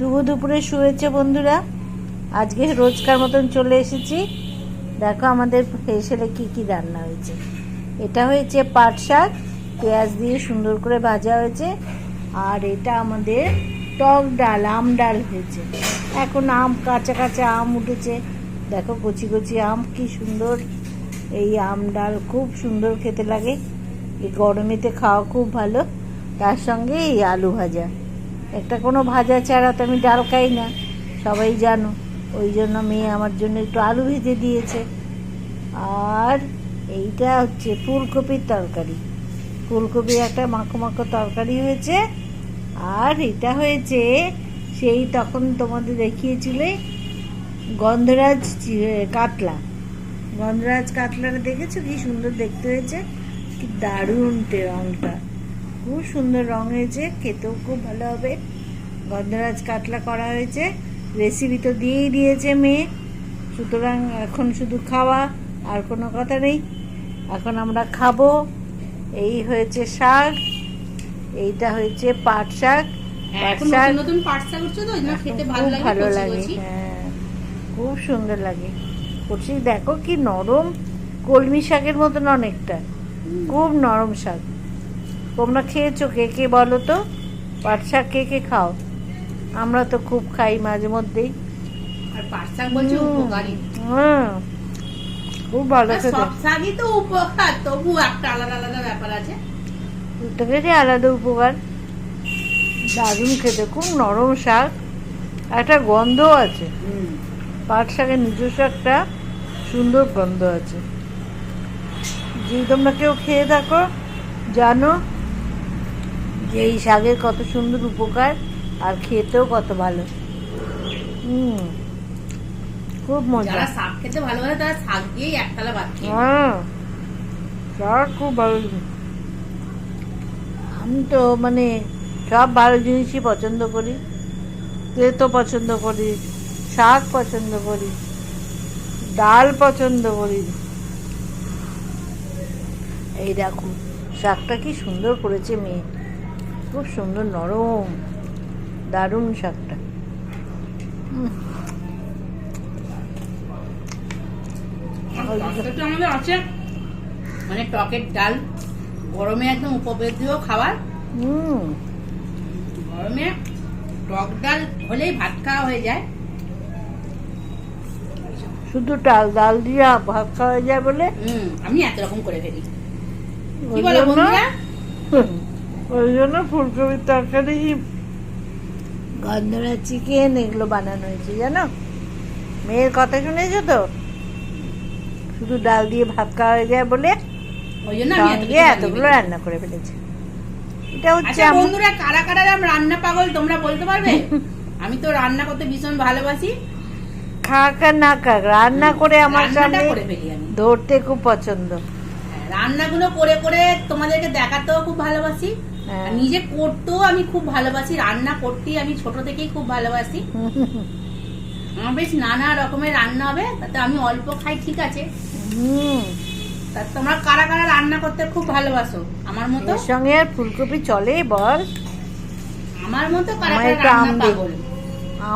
শুভ দুপুরে শুয়েছে বন্ধুরা। আজকে রোজকার মতন চলে এসেছি। দেখো আমাদের হেসেলে কি কি রান্না হয়েছে। এটা হয়েছে পাট শাক, পেঁয়াজ দিয়ে সুন্দর করে ভাজা হয়েছে। আর এটা আমাদের টক ডাল, আম ডাল হয়েছে। এখন আম, কাঁচা কাঁচা আম উঠেছে। দেখো কচি কচি আম, কি সুন্দর। এই আম ডাল খুব সুন্দর খেতে লাগে। এই গরমেতে খাওয়া খুব ভালো। তার সঙ্গে এই আলু ভাজা। একটা কোনো ভাজা ছাড়া তো আমি ডাল খাই না, সবাই জানো। ওই জন্য মেয়ে আমার জন্য একটু আলু ভেজে দিয়েছে। আর এইটা হচ্ছে ফুলকপির তরকারি। ফুলকপির একটা মাখো মাখো তরকারি হয়েছে। আর এটা হয়েছে সেই তখন তোমাদের দেখিয়েছিলে গন্ধরাজ কাতলা। গন্ধরাজ কাতলাটা দেখেছ? কি সুন্দর দেখতে হয়েছে। কি দারুণ রঙটা খুব সুন্দর রং হয়েছে খেতেও খুব ভালো হবে। গন্ধরাজ কাতলা করা হয়েছে রেসিপি তো দিয়েই দিয়েছে মেয়ে। সুতরাং এখন শুধু খাওয়া আর কোনো কথা নেই। এখন আমরা খাব। এই হয়েছে শাক এইটা হয়েছে পাট শাক। হ্যাঁ, করছ ভালো খুব লাগে ভালো লাগে হ্যাঁ খুব সুন্দর লাগে। কচি দেখো কি নরম কলমি শাকের মতন অনেকটা খুব নরম শাক। তোমরা খেয়েছো? কে কে বলো তো? পাট শাক কে কে খাও? আমরা তো খুব খাই মাঝে মধ্যেই। আর পাট শাক বলছে উপকারী। হ্যাঁ খুব ভালো খেতে। সব শাকই তো উপকার তবু একটা আলাদা আলাদা ব্যাপার আছে। প্রত্যেকেরই আলাদা উপকার। দারুণ খেতে খুব নরম শাক। একটা গন্ধ আছে। পাট শাকের নিজস্ব একটা সুন্দর গন্ধ আছে। যদি তোমরা কেউ খেয়ে থাকো জানো যে এই শাকের কত সুন্দর উপকার আর খেতেও কত ভালো। হুম খুব মজা। যারা শাক খেতে ভালোবাসে তারা শাক দিয়েই একতলা ভাত হ্যাঁ শাক খুব ভালো আমি তো মানে সব ভালো জিনিসই পছন্দ করি। তেতো পছন্দ করি শাক পছন্দ করি ডাল পছন্দ করি। এই দেখো শাকটা কি সুন্দর করেছে মেয়ে। খুব সুন্দর নরম দারুণ শাকটা আমাদের আছে। মানে টকের ডাল গরমে একদম উপবেদীয় খাবার। গরমে টক ডাল হলেই ভাত খাওয়া হয়ে যায়। শুধু ডাল ডাল দিয়ে ভাত খাওয়া যায় বলে? হুম আমি এত রকম করে ফেলি। কি বলো বন্ধুরা? ওই জন্য ফুলকপির তরকারি গন্ধরা চিকেন এগুলো বানানো হয়েছে জানো? মেয়ের কথা শুনেছো তো? শুধু ডাল দিয়ে ভাত খাওয়া হয়ে যায় বলে সঙ্গে এতগুলো রান্না করে ফেলেছে। এটা হচ্ছে আচ্ছা বন্ধুরা কারা কারা রান্না পাগল তোমরা বলতে পারবে? আমি তো রান্না করতে ভীষণ ভালোবাসি। খাক না খাক রান্না করে আমার সামনে ধরতে খুব পছন্দ। রান্নাগুলো করে করে তোমাদেরকে দেখাতেও খুব ভালোবাসি। হ্যাঁ। নিজে করতেও আমি খুব ভালোবাসি রান্না করতেই আমি ছোট থেকেই খুব ভালোবাসি। আমার বেশ নানা রকমের রান্না হবে তাতে আমি অল্প খাই ঠিক আছে। তা তোমরা কারা কারা রান্না করতে খুব ভালোবাসো? আমার মতো? সঙ্গে আর ফুলকপি চলে বল। আমার মতো কারা কারা রান্না পাগল?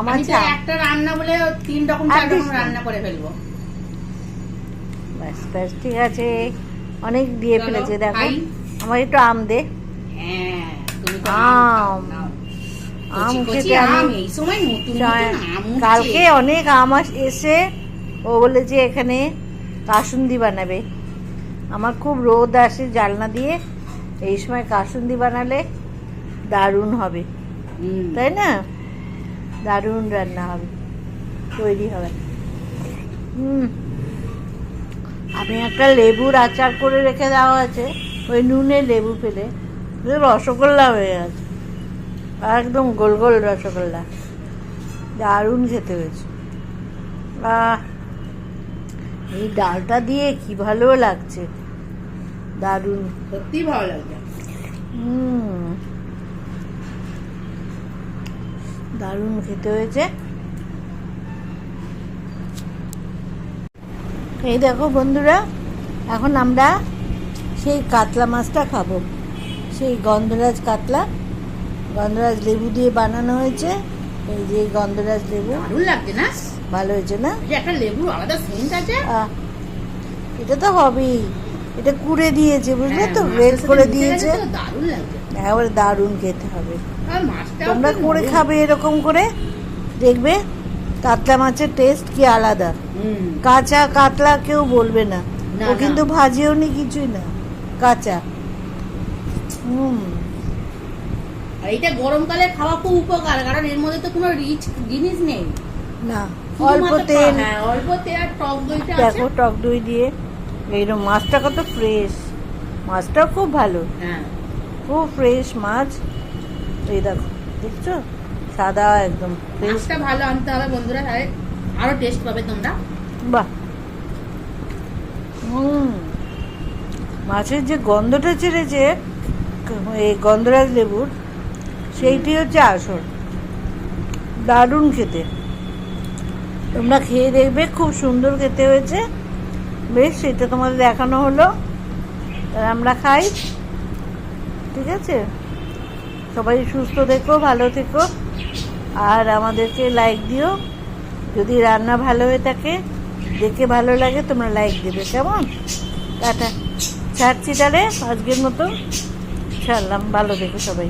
আমি তো একটা রান্না বলে তিন রকম চার রকম রান্না করে ফেলব। ব্যাস ব্যাস ঠিক আছে। অনেক দিয়ে ফেলেছে দেখো। আমার একটু আম দে। হ্যাঁ আম। আম। খেতে আমি। কালকে অনেক আম এসে ও বলেছে এখানে কাসুন্দি বানাবে। আমার খুব রোদ আসে জালনা দিয়ে এই সময় কাসুন্দি বানালে দারুণ হবে। তাই না? দারুণ রান্না হবে তৈরি হবে। হুম। আমি একটা লেবুর আচার করে রেখে দেওয়া আছে ওই নুনে লেবু ফেলে। রসগোল্লা হয়ে গেছে। একদম গোল গোল রসগোল্লা। দারুণ খেতে হয়েছে। এই ডালটা দিয়ে কি ভালো লাগছে। দারুণ। সত্যি ভালো লাগছে। হুম। দারুণ খেতে হয়েছে। এই দেখো বন্ধুরা এখন আমরা সেই কাতলা মাছটা খাব। সেই গন্ধরাজ কাতলা গন্ধরাজ লেবু দিয়ে বানানো হয়েছে। এই যে গন্ধরাজ লেবু। দারুণ লাগছে না? ভালো হয়েছে না? একটা লেবুর আলাদা সেন্ট আছে? এটা তো হবেই। এটা কুড়ে দিয়েছে বুঝলে হ্যাঁ, তো? রেড করে দিয়েছে। গেছে দারুণ লাগছে। একেবারে দারুণ খেতে হবে। তোমরা করে খাবে এরকম করে। দেখবে? কাতলা মাছের টেস্ট কি আলাদা? কাঁচা কাতলা কেউ বলবে না। ও। কিন্তু ভাজিও নি কিছুই না। কাঁচা। হুম। এটা গরমকালে খাওয়া খুব উপকার কারণ এর মধ্যে তো কোনো রিচ জিনিস নেই। না অল্প তেল। হ্যাঁ অল্প তেল আর টক দইটা আছে। দেখো টক দই দিয়ে এইরকম মাছটা কত ফ্রেশ মাছটাও খুব ভালো। হ্যাঁ। খুব ফ্রেশ মাছ। এই দেখো দেখছ? সাদা একদম মাছটা ভালো আনতে হবে বন্ধুরা তাহলে আরও টেস্ট পাবে তোমরা। বাহ। হুম। মাছের যে গন্ধটা ছেড়েছে এই গন্ধরাজ লেবুর সেইটি হচ্ছে আসল। দারুণ খেতে। তোমরা খেয়ে দেখবে খুব সুন্দর খেতে হয়েছে। বেশ সেটা তোমাদের দেখানো হলো। আমরা খাই। ঠিক আছে? সবাই সুস্থ থেকো ভালো থেকো। আর আমাদেরকে লাইক দিও। যদি রান্না ভালো হয়ে থাকে, দেখে ভালো লাগে, তোমরা লাইক দেবে, কেমন? টাটা। ছাড়ছি তাহলে, আজকের মতো। ছাড়লাম ভালো দেখো সবাই।